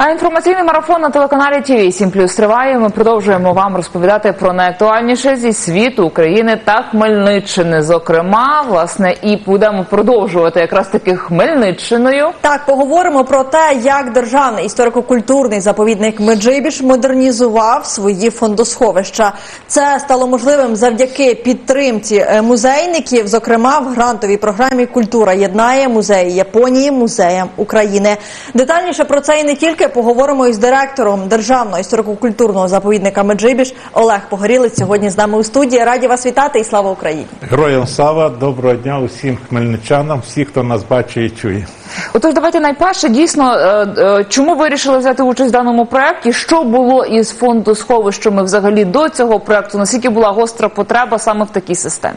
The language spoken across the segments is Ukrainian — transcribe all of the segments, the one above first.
А інформаційний марафон на телеканалі ТВ 7 Плюс триває. Ми продовжуємо вам розповідати про найактуальніше зі світу України та Хмельниччини. Зокрема, власне, і будемо продовжувати якраз таки Хмельниччиною. Так, поговоримо про те, як державний історико-культурний заповідник Меджибіж модернізував свої фондосховища. Це стало можливим завдяки підтримці е, музейників, зокрема в грантовій програмі Культура єднає музеї Японії музеям України. Детальніше про це і не тільки поговоримо із директором державного історико-культурного заповідника Меджибіж Олег Погорілець. Сьогодні з нами у студії. Раді вас вітати і слава Україні! Героям слава, доброго дня усім хмельничанам, всі, хто нас бачить і чує. Отож, давайте найперше дійсно, е, е, чому вирішили взяти участь в даному проєкті? Що було із фонду сховищами взагалі до цього проєкту? Наскільки була гостра потреба саме в такій системі?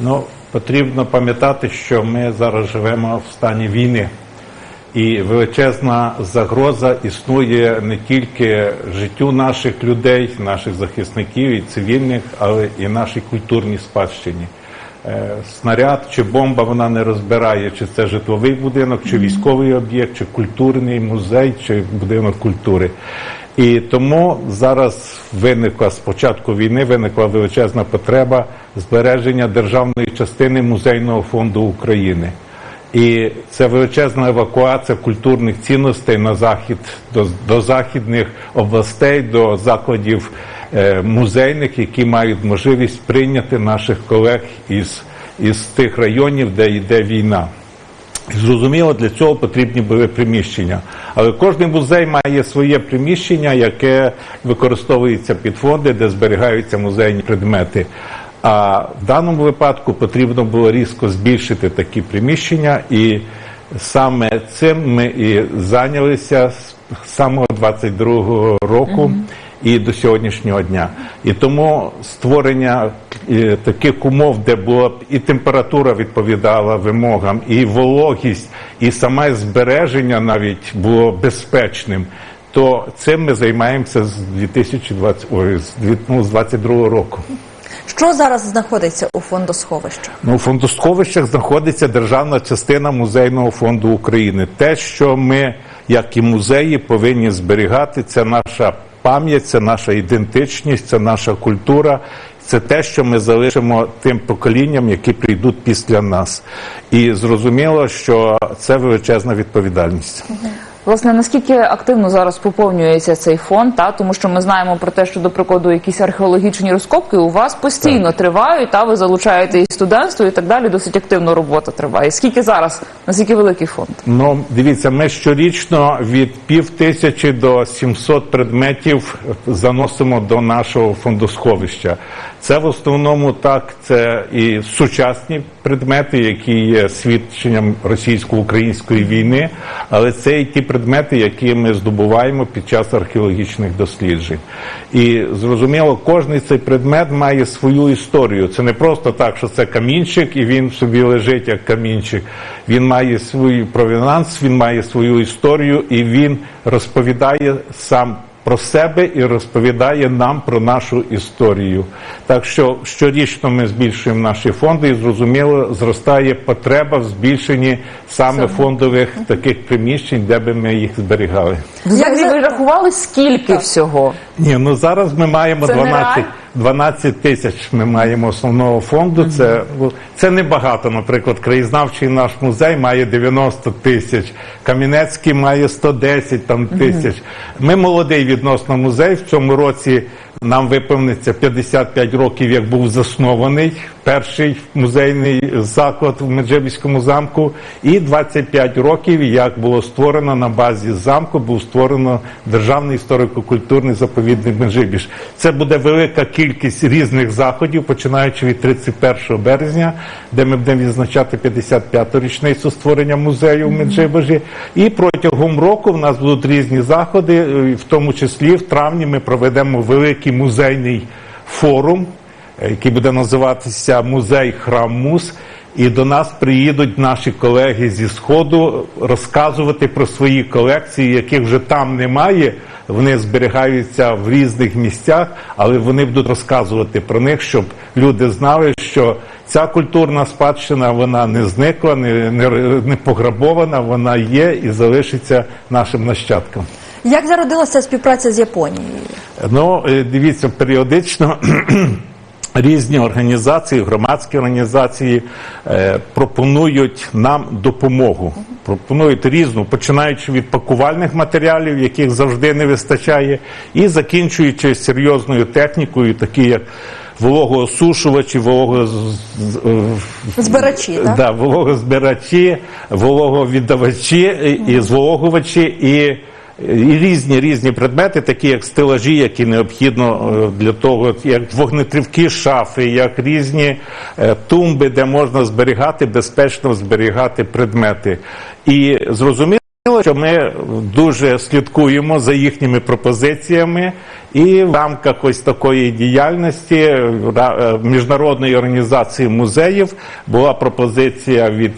Ну, потрібно пам'ятати, що ми зараз живемо в стані війни, і величезна загроза існує не тільки життю наших людей, наших захисників і цивільних, але і нашій культурній спадщині. Е, Снаряд чи бомба вона не розбирає, чи це житловий будинок, чи військовий об'єкт, чи культурний музей, чи будинок культури. І тому зараз виникла з початку війни виникла величезна потреба збереження державної частини музейного фонду України. І це величезна евакуація культурних цінностей на захід до, до західних областей, до закладів е, музейних, які мають можливість прийняти наших колег із, із тих районів, де йде війна. Зрозуміло, для цього потрібні були приміщення. Але кожен музей має своє приміщення, яке використовується під фонди, де зберігаються музейні предмети. А в даному випадку потрібно було різко збільшити такі приміщення, і саме цим ми і зайнялися з самого 22-го року і до сьогоднішнього дня. І тому створення е, таких умов, де була б і температура відповідала вимогам, і вологість, і саме збереження навіть було безпечним. То цим ми займаємося з 2020, ой, з дві- ну, з 22 року. Що зараз знаходиться у фондосховищах? Ну, у фондосховищах знаходиться державна частина музейного фонду України. Те, що ми, як і музеї, повинні зберігати, це наша пам'ять, це наша ідентичність, це наша культура. Це те, що ми залишимо тим поколінням, які прийдуть після нас. І зрозуміло, що це величезна відповідальність. Власне, наскільки активно зараз поповнюється цей фонд, та тому що ми знаємо про те, що до прикладу якісь археологічні розкопки у вас постійно тривають, та ви залучаєте і студентство, і так далі. Досить активно робота триває. Скільки зараз? Наскільки великий фонд? Ну, дивіться, ми щорічно від пів тисячі до 700 предметів заносимо до нашого фондосховища. Це в основному так, це і сучасні предмети, які є свідченням російсько-української війни, але це і ті предмети, які ми здобуваємо під час археологічних досліджень. І зрозуміло, кожний цей предмет має свою історію. Це не просто так, що це камінчик, і він собі лежить як камінчик. Він має свій провінанс, він має свою історію, і він розповідає сам про себе і розповідає нам про нашу історію. Так що щорічно ми збільшуємо наші фонди, і зрозуміло, зростає потреба в збільшенні саме фондових таких приміщень, де би ми їх зберігали. Взагалі ви рахували скільки всього? Ні, ну зараз ми маємо Це 12, нереально? 12 тисяч. Ми маємо основного фонду. Це це небагато. Наприклад, краєзнавчий наш музей має 90 тисяч, Кам'янецький має 110 там тисяч. Ми молодий відносно музей. В цьому році нам виповниться 55 років, як був заснований перший музейний заклад в Меджибіському замку, і 25 років, як було створено на базі замку, був створено державний історико-культурний заповідник Меджибіж. Це буде велика кількість різних заходів, починаючи від 31 березня, де ми будемо відзначати 55-ту річницю створення музею в Меджибіжі. І протягом року в нас будуть різні заходи, е, в тому числі в травні ми проведемо великий музейний форум який буде називатися Музей Храм Мус. І до нас приїдуть наші колеги зі Сходу розказувати про свої колекції, яких вже там немає. Вони зберігаються в різних місцях, але вони будуть розказувати про них, щоб люди знали, що ця культурна спадщина вона не зникла, не, не, не пограбована, вона є і залишиться нашим нащадкам. Як зародилася співпраця з Японією? Ну, е, дивіться, періодично різні організації, громадські організації е, пропонують нам допомогу. Пропонують різну, починаючи від пакувальних матеріалів, яких завжди не вистачає, і закінчуючи серйозною технікою, такі як вологоосушувачі, волого Збирачі, так? Да, вологозбирачі, вологовіддавачі і звологувачі, і, і різні різні предмети, такі як стелажі, які необхідно е, для того, як вогнетривкі шафи, як різні е, тумби, де можна зберігати, безпечно зберігати предмети. І зрозуміло. Що ми дуже слідкуємо за їхніми пропозиціями, і в рамках ось такої діяльності е, міжнародної організації музеїв була пропозиція від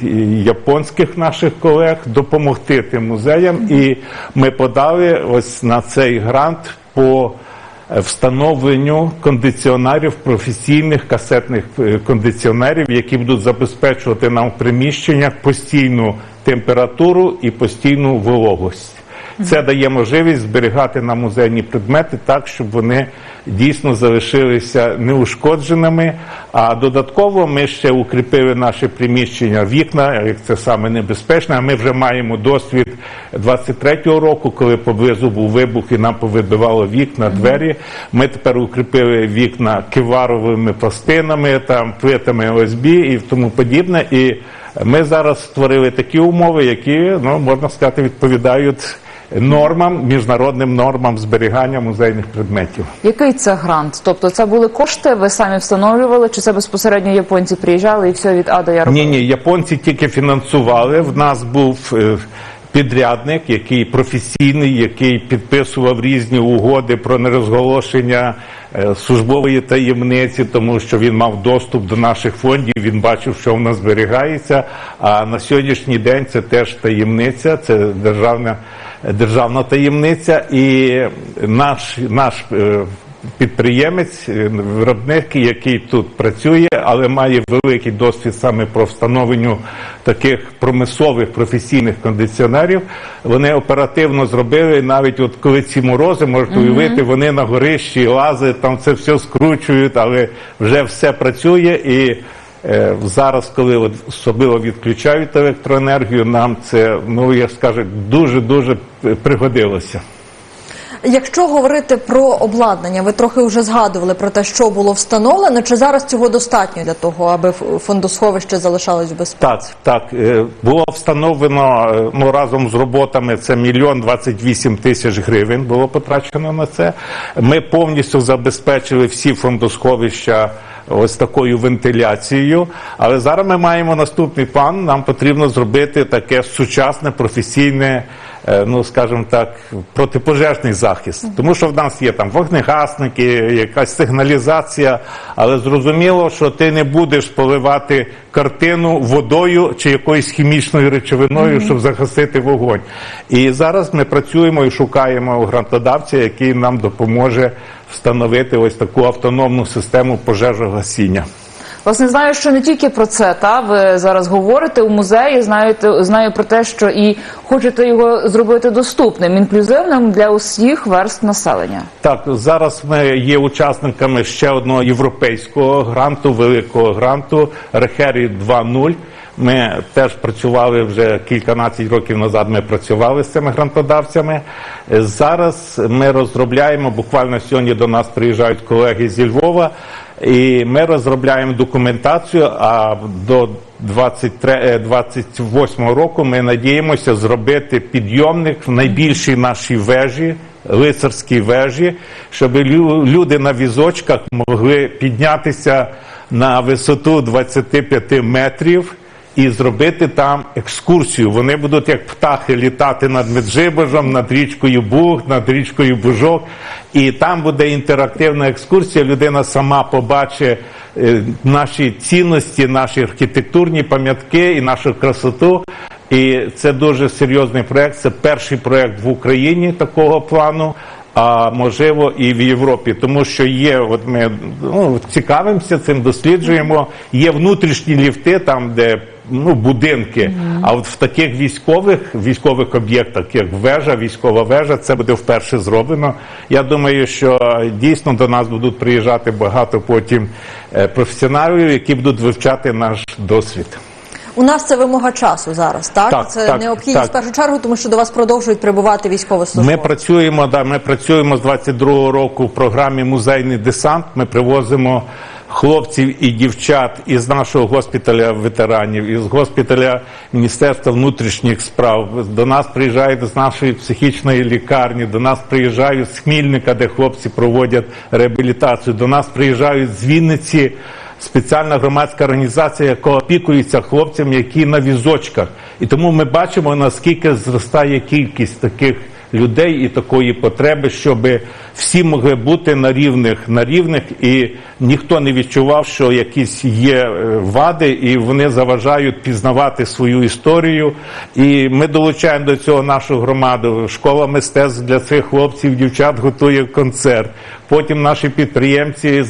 японських наших колег допомогти тим музеям, і ми подали ось на цей грант по е, встановленню кондиціонерів, професійних касетних е, кондиціонерів, які будуть забезпечувати нам в приміщеннях постійну температуру і постійну вологость. Це дає можливість зберігати на музейні предмети так, щоб вони дійсно залишилися неушкодженими. А додатково ми ще укріпили наше приміщення вікна, як це саме небезпечно. А ми вже маємо досвід 23-го року, коли поблизу був вибух і нам повибивало вікна, двері. Ми тепер укріпили вікна кеваровими пластинами, там плитами ОСБ і тому подібне. І ми зараз створили такі умови, які ну можна сказати відповідають нормам, міжнародним нормам зберігання музейних предметів. Який це грант? Тобто це були кошти, ви самі встановлювали, чи це безпосередньо японці приїжджали і все від А до Я робили? Ні, ні, японці тільки фінансували. В нас був е, підрядник, який професійний, який підписував різні угоди про нерозголошення е, службової таємниці, тому що він мав доступ до наших фондів. Він бачив, що в нас зберігається. А на сьогоднішній день це теж таємниця, це державна державна таємниця, і наш наш. Підприємець, е, виробник, який тут працює, але має великий досвід саме по встановленню таких промислових професійних кондиціонерів. Вони оперативно зробили. Навіть от коли ці морози можете уявити, вони на горищі лазять, там це все скручують, але вже все працює і. Е, Зараз, коли особливо відключають електроенергію, нам це ну я скажу дуже дуже пригодилося. Якщо говорити про обладнання, ви трохи вже згадували про те, що було встановлено. Чи зараз цього достатньо для того, аби фондосховище залишалось в? Так, так е, було встановлено е, ну разом з роботами. Це мільйон двадцять вісім тисяч гривень було потрачено на це. Ми повністю забезпечили всі фондосховища. Ось такою вентиляцією, але зараз ми маємо наступний план. Нам потрібно зробити таке сучасне професійне, е, ну скажімо так, протипожежний захист. Тому що в нас є там вогнегасники, якась сигналізація, але зрозуміло, що ти не будеш поливати картину водою чи якоюсь хімічною речовиною, щоб загасити вогонь. І зараз ми працюємо і шукаємо грантодавця, який нам допоможе встановити ось таку автономну систему пожежогасіння. Власне, знаю, що не тільки про це, та ви зараз говорите у музеї. Знаєте, знаю про те, що і хочете його зробити доступним, інклюзивним для усіх верств населення. Так, зараз ми є учасниками ще одного європейського гранту, великого гранту Рехері 2.0. Ми теж працювали вже кільканадцять років назад. Ми працювали з цими грантодавцями. Зараз ми розробляємо. Буквально сьогодні до нас приїжджають колеги зі Львова, і ми розробляємо документацію. А до 23, е, 28 року ми надіємося зробити підйомник в найбільшій нашій вежі. Лицарській вежі, щоб люди на візочках могли піднятися на висоту 25 метрів і зробити там екскурсію. Вони будуть як птахи літати над Меджибожем, над річкою Буг, над річкою Бужок. І там буде інтерактивна екскурсія. Людина сама побачить е, наші цінності, наші архітектурні пам'ятки і нашу красоту. І це дуже серйозний проект. Це перший проект в Україні такого плану. А можливо і в Європі, тому що є, от ми ну, цікавимося цим, досліджуємо. Є внутрішні ліфти, там де ну, будинки. А от в таких військових військових об'єктах, як вежа, військова вежа, це буде вперше зроблено. Я думаю, що дійсно до нас будуть приїжджати багато потім е, професіоналів, які будуть вивчати наш досвід. У нас це вимога часу зараз, так? Так, це так, необхідність так. в першу чергу, тому що до вас продовжують прибувати Ми працюємо, да, ми працюємо з 22-го року в програмі Музейний десант. Ми привозимо хлопців і дівчат із нашого госпіталя ветеранів, із госпіталя Міністерства внутрішніх справ. До нас приїжджають з нашої психічної лікарні, до нас приїжджають з Хмільника, де хлопці проводять реабілітацію. До нас приїжджають з Вінниці. Спеціальна громадська організація, яка опікується хлопцями, які на візочках, і тому ми бачимо наскільки зростає кількість таких людей і такої потреби, щоб всі могли бути на рівних на рівних, і ніхто не відчував, що якісь є е, вади, і вони заважають пізнавати свою історію. І ми долучаємо до цього нашу громаду. Школа мистецтв для цих хлопців, дівчат готує концерт. Потім наші підприємці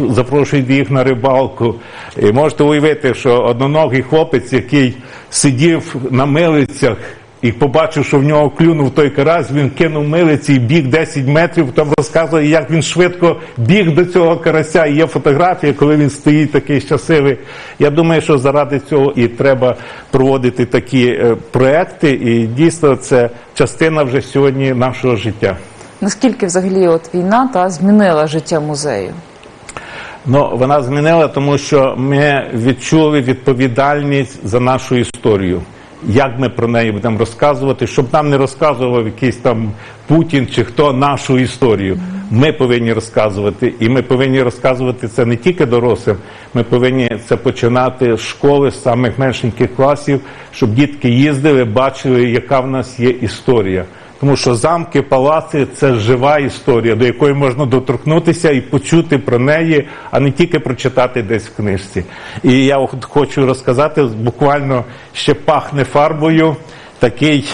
запрошують їх на рибалку. І можете уявити, що одноногий хлопець, який сидів на милицях. І побачив, що в нього клюнув той карась, він кинув милиці і біг 10 метрів, там розказує, як він швидко біг до цього карася. І є фотографія, коли він стоїть такий щасливий. Я думаю, що заради цього і треба проводити такі е, проекти, і дійсно це частина вже сьогодні нашого життя. Наскільки взагалі от війна та змінила життя музею? Ну, вона змінила, тому що ми відчули відповідальність за нашу історію. Як ми про неї будемо розказувати, щоб нам не розказував якийсь там Путін чи хто нашу історію. Ми повинні розказувати, і ми повинні розказувати це не тільки дорослим. Ми повинні це починати з школи, з самих меншеньких класів, щоб дітки їздили, бачили, яка в нас є історія. Тому що замки, палаци це жива історія, до якої можна доторкнутися і почути про неї, а не тільки прочитати десь в книжці. І я хочу розказати, буквально ще пахне фарбою такий.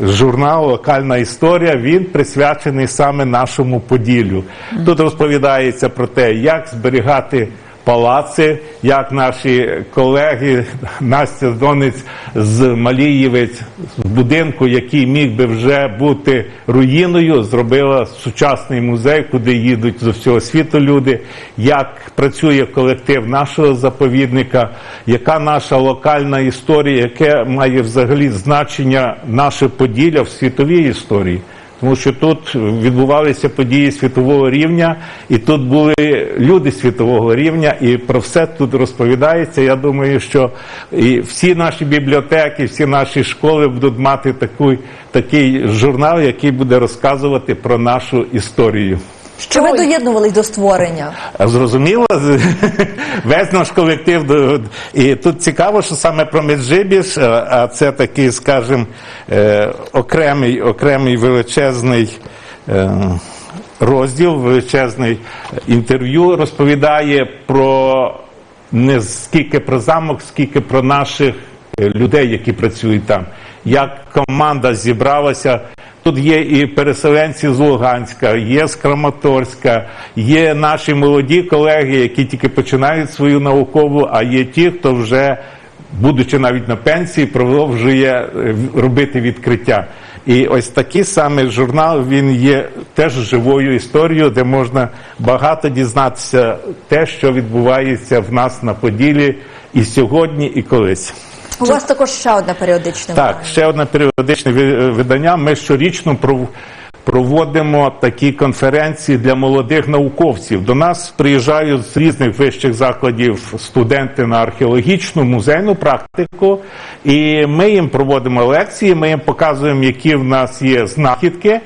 Журнал Локальна історія він присвячений саме нашому Поділлю. Тут розповідається про те, як зберігати палаци, як наші колеги Настя Донець з Малієвець з будинку, який міг би вже бути руїною, зробила сучасний музей, куди їдуть з усього світу люди. Як працює колектив нашого заповідника, яка наша локальна історія, яке має взагалі значення наше Поділля в світовій історії. Тому що тут відбувалися події світового рівня, і тут були люди світового рівня, і про все тут розповідається. Я думаю, що і всі наші бібліотеки, всі наші школи будуть мати таку, такий журнал, який буде розказувати про нашу історію. Що ви доєднувались до створення? Зрозуміло, весь наш колектив. І тут цікаво, що саме про Меджибіж, е, а це такий, скажімо, е, окремий, окремий величезний. е, Розділ величезний інтерв'ю розповідає про не скільки про замок, скільки про наших е, людей, які працюють там. Як команда зібралася. Тут є і переселенці з Луганська, є з Краматорська, є наші молоді колеги, які тільки починають свою наукову, а є ті, хто вже, будучи навіть на пенсії, продовжує е, робити відкриття. І ось такий саме журнал він є теж живою історією, де можна багато дізнатися те, що відбувається в нас на Поділі і сьогодні, і колись. У вас також ще одне періодичне Так, ще одне періодичне видання. Ми щорічно проводимо такі конференції для молодих науковців. До нас приїжджають з різних вищих закладів студенти на археологічну музейну практику, і ми їм проводимо лекції. Ми їм показуємо, які в нас є знахідки.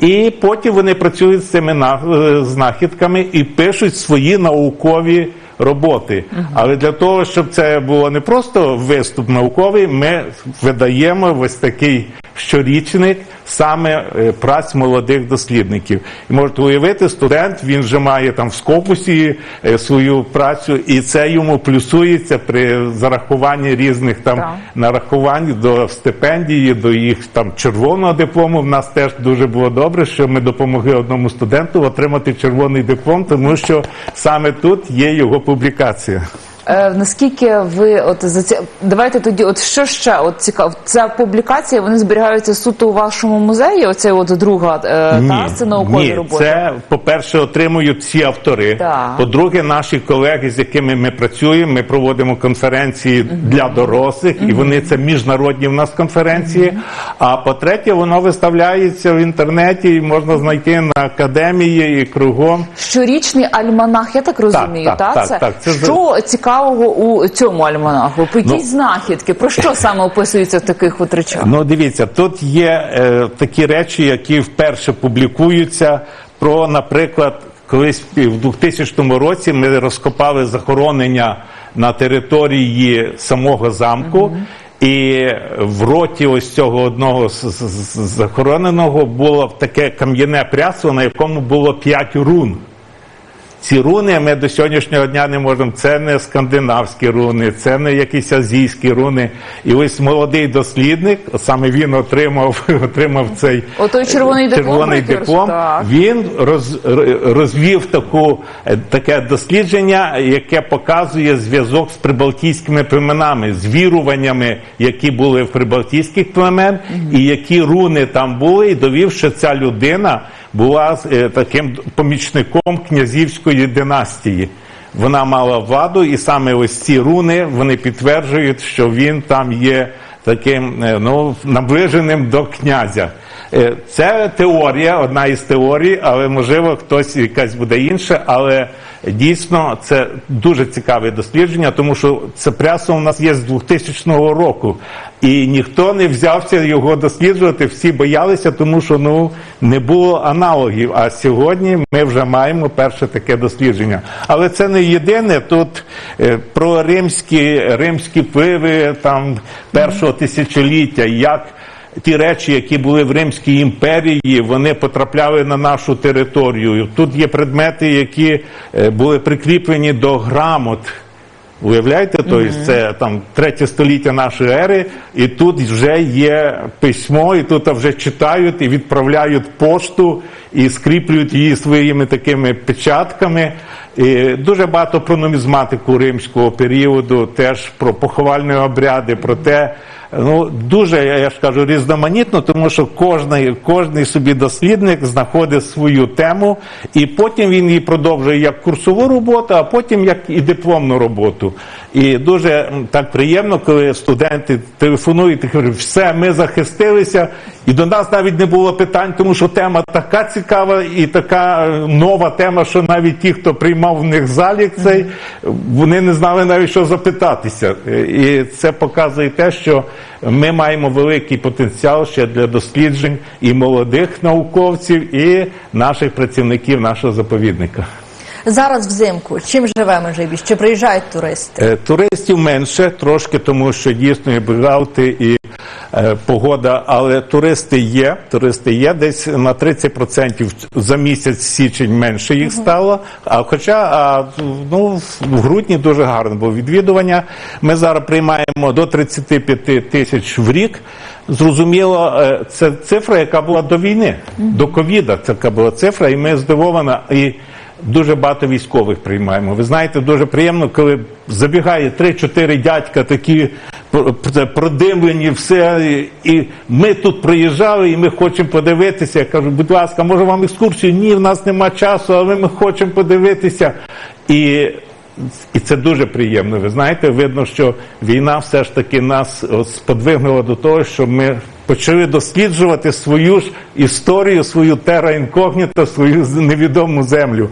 І потім вони працюють з цими е, знахідками і пишуть свої наукові роботи. Але для того, щоб це було не просто виступ науковий, ми видаємо ось такий щорічник саме е, праць молодих дослідників. І можете уявити, студент він вже має там в скопусі е, свою працю, і це йому плюсується при зарахуванні різних там Так. нарахувань до стипендії, до їх там червоного диплому. В нас теж дуже було добре, що ми допомогли одному студенту отримати червоний диплом, тому що саме тут є його публікація. Е, наскільки ви от за це давайте тоді, от що ще от цікаво, ця публікація вони зберігаються суто у вашому музеї? Оце от друга е, та це наукові ні, роботи. це по-перше, отримують всі автори. Так. По-друге, наші колеги, з якими ми працюємо, ми проводимо конференції для дорослих, і вони це міжнародні в нас конференції. А по-третє, воно виставляється в інтернеті, і можна знайти на академії і кругом. Щорічний альманах, я так розумію, так, та? так, це так, це що цікавого у цьому альманаху? По якісь Ну. знахідки, про що саме описується в таких от речах? Ну, дивіться, тут є е, такі речі, які вперше публікуються. Про, наприклад, колись в 2000 році ми розкопали захоронення на території самого замку. І в роті ось цього одного з- захороненого було таке кам'яне прясло, на якому було п'ять рун. Ці руни ми до сьогоднішнього дня не можемо. Це не скандинавські руни, це не якісь азійські руни. І ось молодий дослідник, саме він отримав, отримав цей Отой червоний диплом, червоний диплом. так. Він роз, розвів таку е, таке дослідження, яке показує зв'язок з прибалтійськими племенами, з віруваннями, які були в прибалтійських племен, і які руни там були, і довів, що ця людина була е, таким помічником князівської династії. Вона мала владу, і саме ось ці руни вони підтверджують, що він там є таким е, ну, наближеним до князя. Е, Це теорія, одна із теорій, але можливо хтось якась буде інша. Але дійсно це дуже цікаве дослідження, тому що це прясо у нас є з 2000 року, і ніхто не взявся його досліджувати. Всі боялися, тому що ну не було аналогів. А сьогодні ми вже маємо перше таке дослідження. Але це не єдине. Тут е, про римські римські впливи там першого тисячоліття, як ті речі, які були в Римській імперії, вони потрапляли на нашу територію. Тут є предмети, які е, були прикріплені до грамот. Уявляєте, тобто це там третє століття нашої ери, і тут вже є письмо, і тут вже читають і відправляють пошту і скріплюють її своїми такими печатками. І дуже багато про нумізматику римського періоду, теж про поховальні обряди, про те. Ну дуже я ж кажу різноманітно, тому що кожний, кожний собі дослідник знаходить свою тему, і потім він її продовжує як курсову роботу, а потім як і дипломну роботу. І дуже так приємно, коли студенти телефонують і кажуть, все, ми захистилися, і до нас навіть не було питань, тому що тема така цікава і така е, нова тема, що навіть ті, хто приймав в них залік цей, вони не знали навіть що запитатися. І це показує те, що ми маємо великий потенціал ще для досліджень і молодих науковців, і наших працівників нашого заповідника. Зараз взимку. Чим живе Межибіж? Чи приїжджають туристи? Е, Туристів менше трошки, тому що дійсно і блекаути, і е, погода, але туристи є. Туристи є десь на 30% за місяць січень менше їх стало. А хоча а, ну, в грудні дуже гарно було відвідування. Ми зараз приймаємо до 35 тисяч в рік. Зрозуміло, е, це цифра, яка була до війни, до ковіда. Така була цифра, і ми здивована. І Дуже багато військових приймаємо. Ви знаєте, дуже приємно, коли забігає 3-4 дядька, такі пр- пр- продимлені, все. І ми тут приїжджали, і ми хочемо подивитися. Я кажу, будь ласка, може вам екскурсію? Ні, в нас нема часу, але ми хочемо подивитися. І і це дуже приємно. Ви знаєте, видно, що війна все ж таки нас сподвигнула до того, що ми почали досліджувати свою ж історію, свою тера інкогніта, свою невідому землю.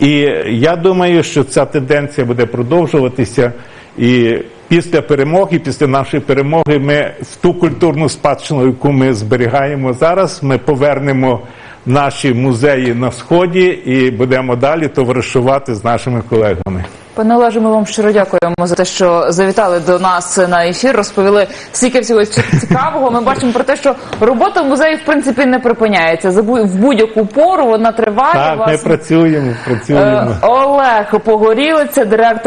І я думаю, що ця тенденція буде продовжуватися. І після перемоги, після нашої перемоги, ми в ту культурну спадщину, яку ми зберігаємо зараз, ми повернемо наші музеї на сході і будемо далі товаришувати з нашими колегами. Пане Олеже, ми вам щиро дякуємо за те, що завітали до нас на ефір, розповіли стільки всього цікавого. Ми бачимо про те, що робота в музеї в принципі не припиняється. В будь-яку пору вона триває. Так, ми Вас, працюємо, працюємо. е, Олег Погорілиця, директор.